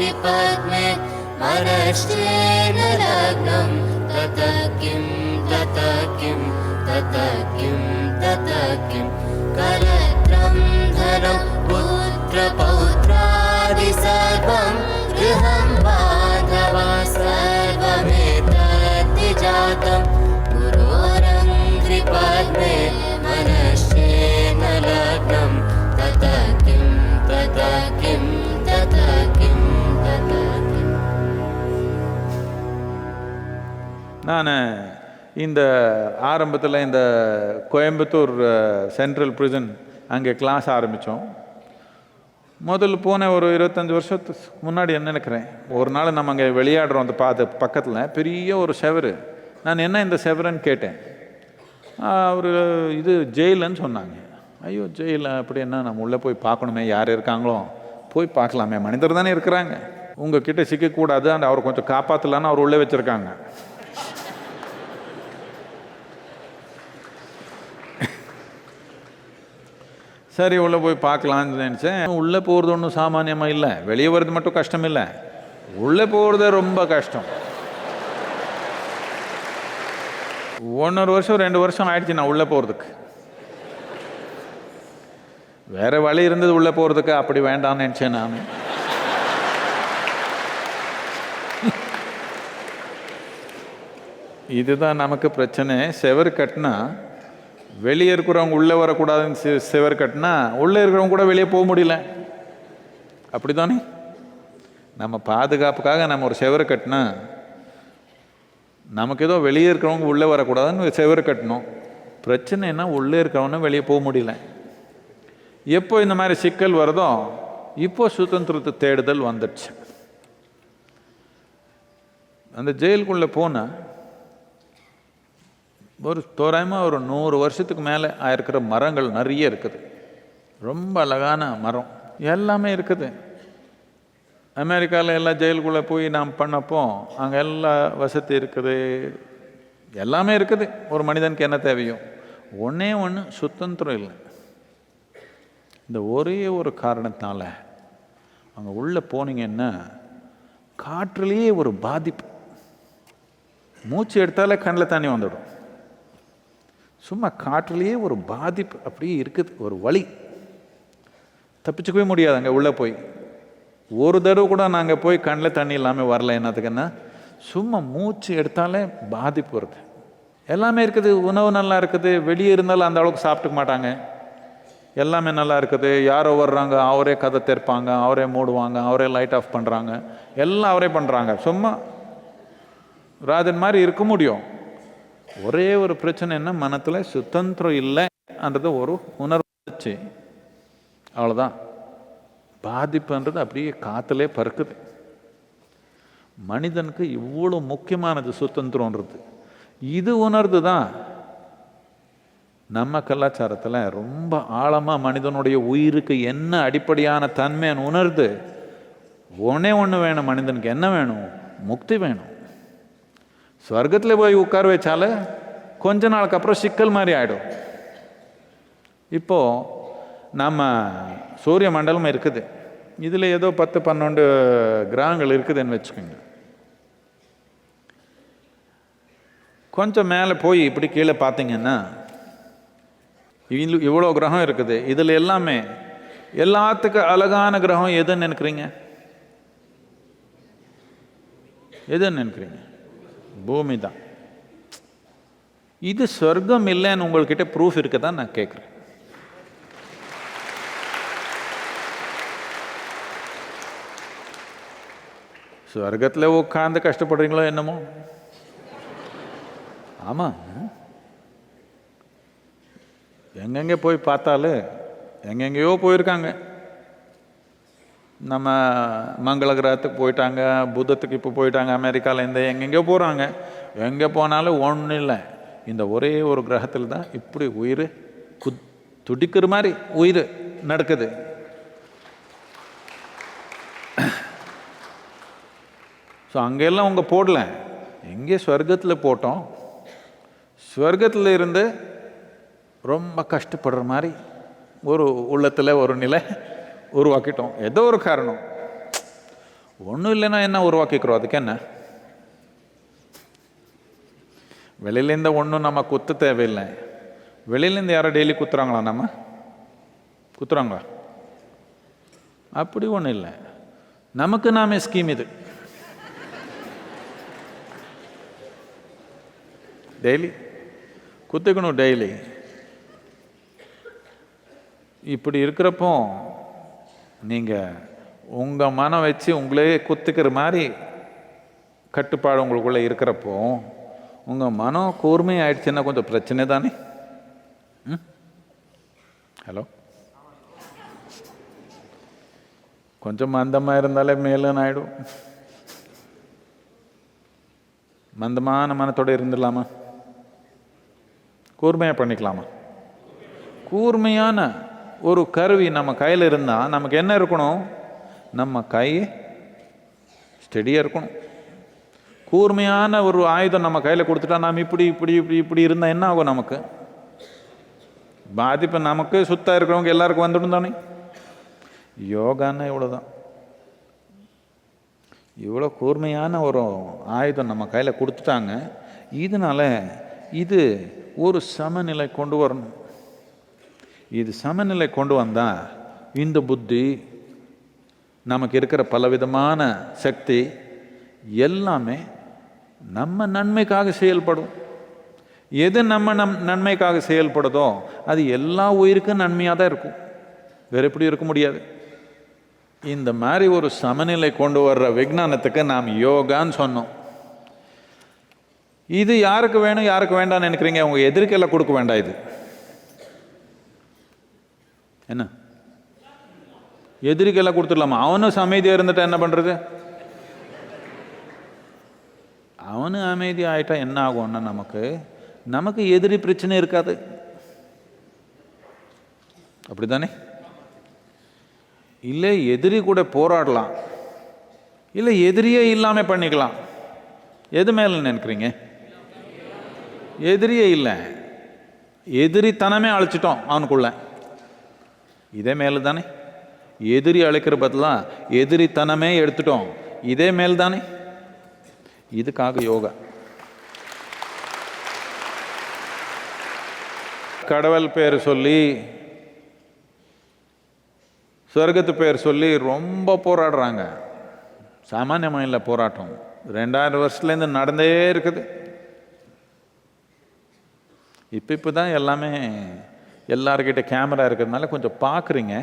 पुरोरङ्घ्रिपद्मे मनश्चेन लग्नं। ततः किं ततः किं ततः किं ततः किं। कलत्रं धनं पुत्रपौत्रादि सर्वं गृहं बान्धवा सर्वमेतद्धि நான் இந்த ஆரம்பத்தில் இந்த கோயம்புத்தூர் சென்ட்ரல் ப்ரிசன் அங்கே கிளாஸ் ஆரம்பித்தோம் முதல்ல போன ஒரு இருபத்தஞ்சி வருஷத்துக்கு முன்னாடி என்ன நினைக்கிறேன் ஒரு நாள் நம்ம அங்கே விளையாடுறோம் அந்த பாத்து பக்கத்தில் பெரிய ஒரு செவரு. நான் என்ன இந்த செவருன்னு கேட்டேன். அவர் இது ஜெயிலுன்னு சொன்னாங்க. ஐயோ ஜெயில் அப்படின்னா நம்ம உள்ளே போய் பார்க்கணுமே யார் இருக்காங்களோ? போய் பார்க்கலாமே மனிதர் தானே இருக்கிறாங்க. உங்ககிட்ட சிக்கக்கூடாது அந்த அவர் கொஞ்சம் காப்பாற்றலான்னு அவர் உள்ளே வச்சுருக்காங்க. சரி உள்ளே போய் பார்க்கலான்னு நினச்சேன். உள்ளே போகிறது ஒன்றும் சாமானியமாக இல்லை. வெளியே வர்றது மட்டும் கஷ்டம் இல்லை. உள்ளே போகிறது ரொம்ப கஷ்டம். ஒன்றரை வருஷம் ரெண்டு வருஷம் ஆயிடுச்சு நான் உள்ளே போகிறதுக்கு வேற வழி இருந்தது உள்ளே போகிறதுக்கு அப்படி வேண்டாம்னு நினச்சேன் நான். இதுதான் நமக்கு பிரச்சனை. செவர் கட்டினா வெளியே இருக்கிறவங்க உள்ளே வரக்கூடாதுன்னு சி சிவர் கட்டினா உள்ளே இருக்கிறவங்க கூட வெளியே போக முடியல. அப்படிதானே நம்ம பாதுகாப்புக்காக நம்ம ஒரு செவரை கட்டினா நமக்கு ஏதோ வெளியே இருக்கிறவங்க உள்ளே வரக்கூடாதுன்னு ஒரு செவரு கட்டணும். பிரச்சனைனா உள்ளே இருக்கிறவனும் வெளியே போக முடியல. எப்போ இந்த மாதிரி சிக்கல் வருதோ இப்போ சுதந்திரத்தை தேடுதல் வந்துடுச்சு. அந்த ஜெயிலுக்குள்ளே போனால் ஒரு தோராயமாக ஒரு நூறு வருஷத்துக்கு மேலே ஆயிருக்கிற மரங்கள் நிறைய இருக்குது. ரொம்ப அழகான மரம். எல்லாமே இருக்குது. அமெரிக்காவில் எல்லாம் ஜெயிலுக்குள்ளே போய் நாம் பண்ணப்போ அங்கே எல்லா வசதி இருக்குது. எல்லாமே இருக்குது. ஒரு மனிதனுக்கு என்ன தேவையோ. ஒன்றே ஒன்று சுதந்திரம் இல்லை. இந்த ஒரே ஒரு காரணத்தினால அங்கே உள்ளே போனீங்கன்னா காற்றுலேயே ஒரு பாதிப்பு. மூச்சு எடுத்தாலே கண்ணில் தண்ணி வந்துடும். சும்மா காற்றுலேயே ஒரு பாதிப்பு அப்படியே இருக்குது ஒரு வழி தப்பிச்சுக்கவே முடியாது அங்கே உள்ளே போய். ஒரு தடவை கூட நாங்கள் போய் கண்ணில் தண்ணி இல்லாமல் வரல என்னத்துக்குன்னா சும்மா மூச்சு எடுத்தாலே பாதிப்பு வருது. எல்லாமே இருக்குது உணவு நல்லா இருக்குது வெளியே இருந்தாலும் அந்த அளவுக்கு சாப்பிட்டுக்க மாட்டாங்க. எல்லாமே நல்லா இருக்குது யாரோ வர்றாங்க அவரே கதை திறப்பாங்க அவரே மூடுவாங்க அவரே லைட் ஆஃப் பண்ணுறாங்க எல்லாம் அவரே பண்ணுறாங்க சும்மா ராஜன் மாதிரி இருக்க முடியும். ஒரே ஒரு பிரச்சனை என்ன? மனத்தில் சுதந்திரம் இல்லைன்றது ஒரு உணர்வுச்சு அவ்வளோதான் பாதிப்புன்றது அப்படியே காற்றுலே பறக்குது. மனிதனுக்கு இவ்வளோ முக்கியமானது சுதந்திரன்றது இது உணர்ந்து தான் நம்ம கலாச்சாரத்தில் ரொம்ப ஆழமாக மனிதனுடைய உயிருக்கு என்ன அடிப்படையான தன்மைன்னு உணர்ந்து ஒன்றே ஒன்று வேணும் மனிதனுக்கு என்ன வேணும்? முக்தி வேணும். ஸ்வர்கத்தில் போய் உட்கார வச்சால கொஞ்ச நாளுக்கு அப்புறம் சிக்கல் மாதிரி ஆகிடும் இப்போது நம்ம சூரிய மண்டலம் இருக்குது இதில் ஏதோ பத்து பன்னெண்டு கிரகங்கள் இருக்குதுன்னு வச்சுக்கோங்க கொஞ்சம் மேலே போய் இப்படி கீழே பார்த்தீங்கன்னா இவ்வளோ இவ்வளோ கிரகம் இருக்குது இதில் எல்லாமே எல்லாத்துக்கும் அழகான கிரகம் எதுன்னு நினைக்கிறீங்க எதுன்னு நினைக்கிறீங்க பூமி தான் இது சொர்க்கம் இல்லைன்னு உங்கள்கிட்ட ப்ரூஃப் இருக்க தான் நான் கேட்குறேன் சொர்க்கத்தில் உட்காந்து கஷ்டப்படுறீங்களோ என்னமோ? ஆமாம் எங்கெங்கே போய் பார்த்தாலும் எங்கெங்கேயோ போயிருக்காங்க. நம்ம மங்கள கிரகத்துக்கு போயிட்டாங்க புத்தத்துக்கு இப்போ போயிட்டாங்க அமெரிக்காவிலேருந்து எங்கெங்கே போகிறாங்க எங்கே போனாலும் ஒன்றும் இல்லை. இந்த ஒரே ஒரு கிரகத்தில் தான் இப்படி உயிர் கு துடிக்கிற மாதிரி உயிர் நடக்குது. ஸோ அங்கெல்லாம் அவங்க போடல. எங்கே ஸ்வர்க்கத்தில் போட்டோம். ஸ்வர்க்கத்தில் இருந்து ரொம்ப கஷ்டப்படுற மாதிரி ஒரு உள்ளத்தில் ஒரு நிலை. உருவாக்கிட்டோம். ஏதோ ஒரு காரணம். ஒன்றும் இல்லைன்னா என்ன உருவாக்கிக்கிறோம்? அதுக்கு என்ன? வெளியிலேருந்து ஒன்றும் நம்ம குத்த தேவையில்லை. வெளியிலேருந்து யாரும் டெய்லி குத்துறாங்களா நம்ம? குத்துறாங்களா? அப்படி ஒன்றும் இல்லை. நமக்கு நாமே ஸ்கீம் இது. டெய்லி குத்துக்கணும் டெய்லி இப்படி இருக்கிறப்போ நீங்கள் உங்கள் மனம் வச்சு உங்களே குத்துக்கிற மாதிரி கட்டுப்பாடு உங்களுக்குள்ளே இருக்கிறப்போ உங்கள் மனம் கூர்மை ஆயிடுச்சுன்னா கொஞ்சம் பிரச்சனை தானே? ம்? ஹலோ? கொஞ்சம் மந்தமாக இருந்தாலே மேலும் ஆகிடும் மந்தமான மனத்தோடு இருந்துடலாமா? கூர்மையாக பண்ணிக்கலாமா? கூர்மையான ஒரு கருவி நம்ம கையில் இருந்தால் நமக்கு என்ன இருக்கணும்? நம்ம கை ஸ்டெடியாக இருக்கணும். கூர்மையான ஒரு ஆயுதம் நம்ம கையில் கொடுத்துட்டா நாம் இப்படி இப்படி இப்படி இப்படி இருந்தால் என்ன ஆகும் நமக்கு? பாதிப்பு நமக்கு சுத்தம் இருக்கிறவங்க எல்லாருக்கும் வந்துடும் தானே. யோகான்னா இவ்வளோதான் இவ்வளோ கூர்மையான ஒரு ஆயுதம் நம்ம கையில் கொடுத்துட்டாங்க. இதனால இது ஒரு சமநிலை கொண்டு வரணும். இது சமநிலை கொண்டு வந்தால் இந்த புத்தி நமக்கு இருக்கிற பலவிதமான சக்தி எல்லாமே நம்ம நன்மைக்காக செயல்படும். எது நம்ம நம் நன்மைக்காக செயல்படுதோ அது எல்லா உயிருக்கும் நன்மையாக தான் இருக்கும். வேறு எப்படி இருக்க முடியாது? இந்த மாதிரி ஒரு சமநிலை கொண்டு வர்ற விஞ்ஞானத்துக்கு நாம் யோகான்னு சொன்னோம். இது யாருக்கு வேணும் யாருக்கு வேண்டாம்னு நினைக்கிறீங்க? உங்கள் எதிர்க்கையில் கொடுக்க வேண்டாம் இது. என்ன? எதிரிக்கெல்லாம் கொடுத்துடலாமா? அவனும் அமைதியாக இருந்துட்டா என்ன பண்ணுறது அவனு அமைதி ஆயிட்டா என்ன ஆகும்னா நமக்கு நமக்கு எதிரி பிரச்சனை இருக்காது. அப்படிதானே இல்லை எதிரி கூட போராடலாம். இல்லை எதிரியே இல்லாமல் பண்ணிக்கலாம். எது மேலே நினைக்கிறீங்க? எதிரியே இல்லை. எதிரித்தனமே அழைச்சிட்டோம் அவனுக்குள்ள. இதே மேலே தானே எதிரி அழைக்கிற பதிலாக எதிரித்தனமே எடுத்துட்டோம். இதே மேல் தானே இதுக்காக யோகா. கடவுள் பேர் சொல்லி சொர்க்கத்து பேர் சொல்லி ரொம்ப போராடுறாங்க. சாமானியமாக இல்லை போராட்டம். ரெண்டாயிரம் வருஷத்துலேருந்து நடந்தே இருக்குது. இப்போ இப்போ தான் எல்லாமே எல்லார்கிட்ட கேமரா இருக்கிறதுனால கொஞ்சம் பார்க்குறீங்க.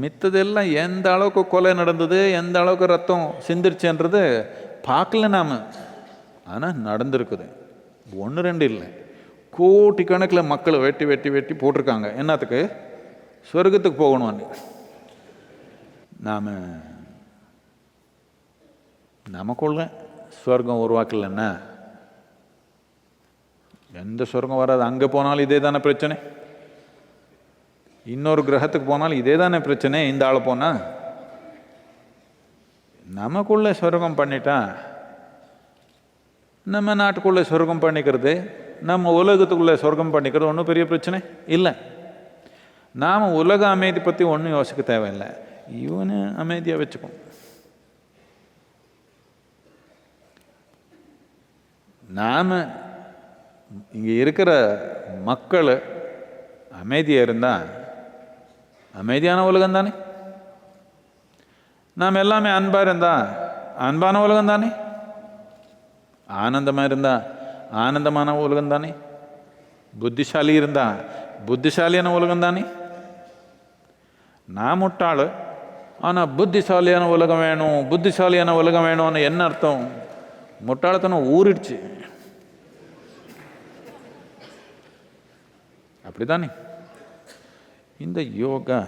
மித்ததெல்லாம் எந்த அளவுக்கு கொலை நடந்தது எந்த அளவுக்கு ரத்தம் சிந்திருச்சுன்றது பார்க்கல நாம். ஆனால் நடந்திருக்குது. ஒன்று ரெண்டு இல்லை. கோட்டி கணக்கில் மக்களை வெட்டி வெட்டி வெட்டி போட்டிருக்காங்க. என்னத்துக்கு? சொர்க்கத்துக்கு போகணும்னு. நாம் நமக்குள்ள ஸ்வர்க்கம் உருவாக்கலன்னா எந்த சொர்க்கம் வராது. அங்கே போனாலும் இதே தானே பிரச்சனை. இன்னொரு கிரகத்துக்கு போனாலும் இதே தானே பிரச்சனை? இந்த ஆள் போனால் நமக்குள்ளே சொர்க்கம் பண்ணிட்டா? நம்ம நாட்டுக்குள்ளே சொர்க்கம் பண்ணிக்கிறது நம்ம உலகத்துக்குள்ளே சொர்க்கம் பண்ணிக்கிறது ஒன்றும் பெரிய பிரச்சனை இல்லை. நாம் உலக அமைதி பற்றி ஒன்றும் யோசிக்க தேவையில்லை. இவனு அமைதியாக வச்சுக்கும். நாம் இங்கே இருக்கிற மக்கள் அமைதியாக இருந்தால் அமைதியான உலகம் தானே நாம் எல்லாமே அன்பாக இருந்தால் அன்பான உலகம் தானே ஆனந்தமாக இருந்தால் ஆனந்தமான உலகம் தானே புத்திசாலி இருந்தால் புத்திசாலியான உலகம் தானே நான் முட்டாள் ஆனால் புத்திசாலியான உலகம் வேணும் புத்திசாலியான உலகம் வேணும்னு என்ன அர்த்தம் முட்டாளத்தனம் ஊறிடுச்சு அப்படிதானே இந்த யோகா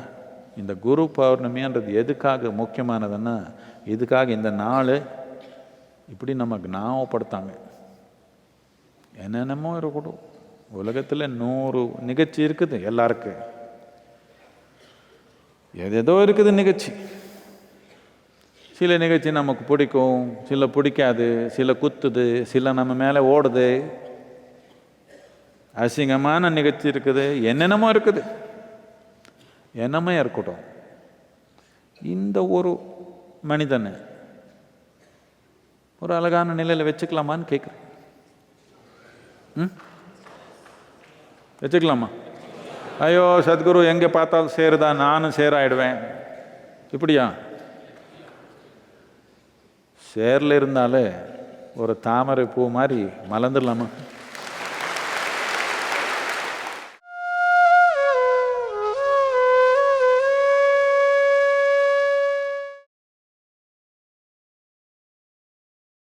இந்த குரு பௌர்ணமின்றது எதுக்காக முக்கியமானதுன்னா இதுக்காக இந்த நாள் இப்படி நமக்கு ஞாபகப்படுத்தாங்க. என்னென்னமோ இருக்கட்டும். உலகத்தில் நூறு நிகழ்ச்சி இருக்குது எல்லாருக்கும் எதேதோ இருக்குது நிகழ்ச்சி. சில நிகழ்ச்சி நமக்கு பிடிக்கும் சில பிடிக்காது சில குத்துது சில நம்ம மேலே ஓடுது. அசிங்கமான நிகழ்ச்சி இருக்குது என்னென்னமோ இருக்குது. என்னமே இருக்கட்டும். இந்த ஒரு மனிதனை ஒரு அழகான நிலையில் வச்சுக்கலாமான்னு கேட்குறேன் ம்? வச்சுக்கலாமா? ஐயோ சத்குரு எங்கே பார்த்தாலும் சேருதா நானும் சேராயிடுவேன். இப்படியா? சேரில் இருந்தாலே ஒரு தாமரை பூ மாதிரி மலர்ந்துடலாமா?